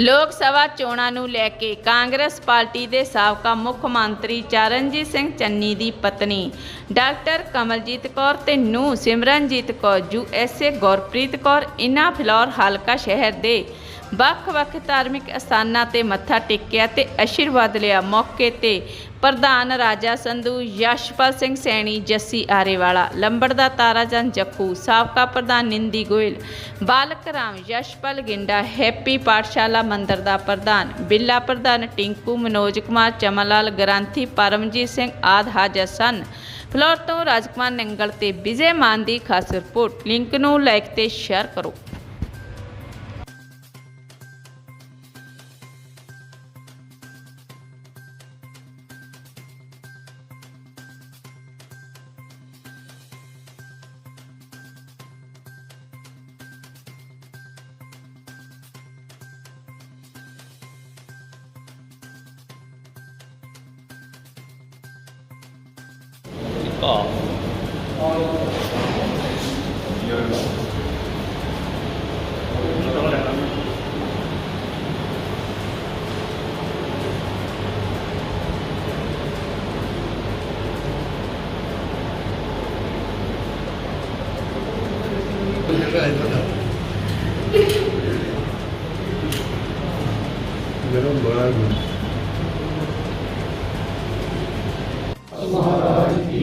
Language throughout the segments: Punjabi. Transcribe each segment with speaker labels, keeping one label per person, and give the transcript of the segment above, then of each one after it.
Speaker 1: ਲੋਕ ਸਭਾ ਚੋਣਾਂ ਨੂੰ ਲੈ ਕੇ ਕਾਂਗਰਸ ਪਾਰਟੀ ਦੇ ਸਾਬਕਾ ਮੁੱਖ ਮੰਤਰੀ ਚਰਨਜੀਤ ਸਿੰਘ ਚੰਨੀ ਦੀ ਪਤਨੀ ਡਾਕਟਰ ਕਮਲਜੀਤ ਕੌਰ ਤੇ ਨੂੰ ਸਿਮਰਨਜੀਤ ਕੌਰ ਯੂਐਸਏ ਗੁਰਪ੍ਰੀਤ ਕੌਰ ਇਨਾਂ ਫਿਲੌਰ ਹਲਕਾ ਸ਼ਹਿਰ ਦੇ ਵੱਖ-ਵੱਖ ਧਾਰਮਿਕ ਅਸਥਾਨਾਂ ਤੇ ਮੱਥਾ ਟੇਕਿਆ ਤੇ ਅਸ਼ੀਰਵਾਦ ਲਿਆ। ਮੌਕੇ ਤੇ ਪ੍ਰਧਾਨ ਰਾਜਾ ਸੰਧੂ, ਯਸ਼ਪਾਲ ਸਿੰਘ ਸੈਣੀ, ਜੱਸੀ ਆਰੇਵਾਲਾ ਲੰਬੜਦਾ ਤਾਰਾਚੰਦ ਜੱਖੂ, ਸਾਬਕਾ ਪ੍ਰਧਾਨ ਨਿੰਦੀ ਗੋਇਲ, ਬਾਲਕ ਰਾਮ, ਯਸ਼ਪਾਲ ਗਿੰਡਾ, ਹੈਪੀ ਪਾਠਸ਼ਾਲਾ ਮੰਦਰ ਦਾ ਪ੍ਰਧਾਨ, ਬਿੱਲਾ ਪ੍ਰਧਾਨ ਟਿੰਕੂ, ਮਨੋਜ ਕੁਮਾਰ ਚਮਲਾਲ ਗ੍ਰਾਂਥੀ, ਪਰਮਜੀਤ ਸਿੰਘ ਆਦ ਹਾਜ਼ਰ ਸਨ। ਫਲੋਰ ਤੋਂ ਰਾਜਕੁਮਾਰ ਨੰਗਲ ਤੇ ਵਿਜੇ ਮਾਨ ਦੀ ਖਾਸ ਰਿਪੋਰਟ। ਲਿੰਕ ਨੂੰ ਲਾਈਕ ਤੇ ਸ਼ੇਅਰ ਕਰੋ।
Speaker 2: 어.
Speaker 3: 이거는
Speaker 2: 뭐라고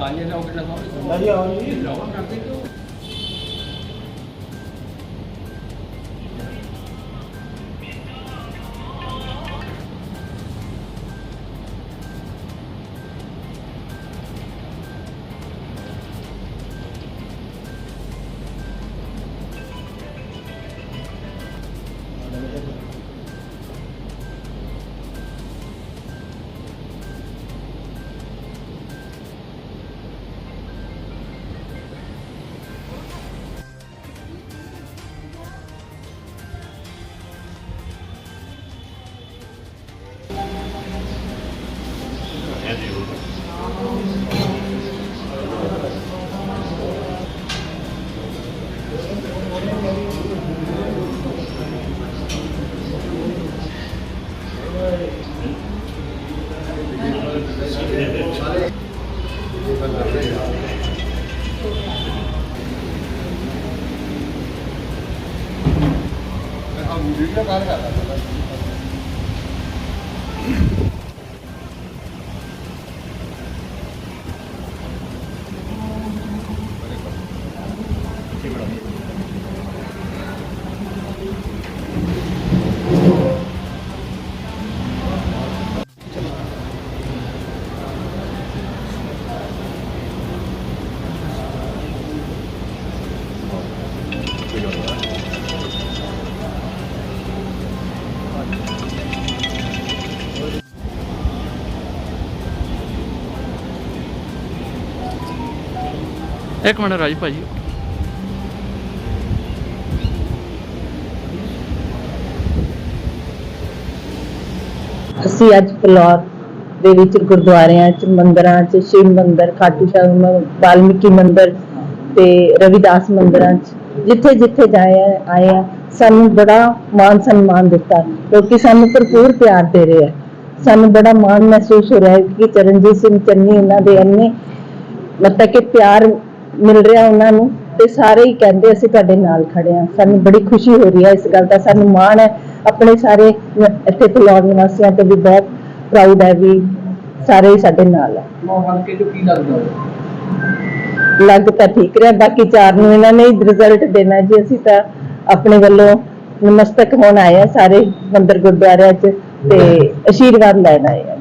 Speaker 2: गालियाँ ना उठना चाहिए गालियाँ और ये लॉकडाउन करते तो వీడియో కాదు కదా.
Speaker 4: ਇੱਕ ਮਿੰਟ ਰਾਜ ਭਾਜੀ।
Speaker 5: ਅਸੀਂ ਅੱਜ ਫਲੋਰ ਦੇ ਵਿੱਚ ਗੁਰਦੁਆਰਿਆਂ 'ਚ, ਮੰਦਰਾਂ 'ਚ, ਸ਼ਿਵ ਮੰਦਰ, ਖਾਟੂ ਸ਼ਾਹ ਵਾਲਮੀਕੀ ਮੰਦਰ ਤੇ ਰਵਿਦਾਸ ਮੰਦਰਾਂ 'ਚ, ਜਿੱਥੇ ਜਿੱਥੇ ਜਾਏ, ਆਏ ਆ, ਸਾਨੂੰ ਬੜਾ ਮਾਨ ਸਨਮਾਨ ਦਿੱਤਾ, ਕਿਉਂਕਿ ਸਾਨੂੰ ਭਰਪੂਰ ਪਿਆਰ ਦੇ ਰਹੇ ਆ। ਸਾਨੂੰ ਬੜਾ ਮਾਣ ਮਹਿਸੂਸ ਹੋ ਰਿਹਾ ਹੈ ਕਿ ਚਰਨਜੀਤ ਸਿੰਘ ਚੰਨੀ ਉਹਨਾਂ ਦੇ ਇੰਨੇ ਮਤਲਬ ਕਿ ਪਿਆਰ ਮਿਲ ਰਿਹਾ ਉਹਨਾਂ ਨੂੰ ਤੇ ਸਾਰੇ ਹੀ ਕਹਿੰਦੇ ਅਸੀਂ ਤੁਹਾਡੇ ਨਾਲ ਖੜੇ ਆ ਸਾਨੂੰ ਬੜੀ ਖੁਸ਼ੀ ਹੋ ਰਹੀ ਹੈ ਇਸ ਗੱਲ ਦਾ। ਸਾਨੂੰ ਮਾਣ ਹੈ ਆਪਣੇ ਸਾਰੇ ਇੱਥੇ ਫਲੋਰ ਨਿਵਾਸੀਆਂ ਤੇ ਵੀ ਬਹੁਤ ਪ੍ਰਾਊਡ ਹੈ ਵੀ ਸਾਰੇ ਸਾਡੇ ਨਾਲ ਹੈ।
Speaker 3: ਹਲਕੇ ਜੋ ਕੀ ਲੱਗਦਾ?
Speaker 5: ਲੱਗ ਤਾਂ ਠੀਕ ਰਿਹਾ। ਬਾਕੀ ਚਾਰ ਨੂੰ ਇਹਨਾਂ ਨੇ ਰਿਜ਼ਲਟ ਦੇਣਾ ਜੀ। ਅਸੀਂ ਤਾਂ ਆਪਣੇ ਵੱਲੋਂ ਨਮਸਤਕ ਹੋਣ ਆਏ ਆ ਸਾਰੇ ਮੰਦਰ ਗੁਰਦੁਆਰਿਆਂ 'ਚ ਤੇ ਅਸ਼ੀਰਵਾਦ ਲੈਣ ਆਏ ਆ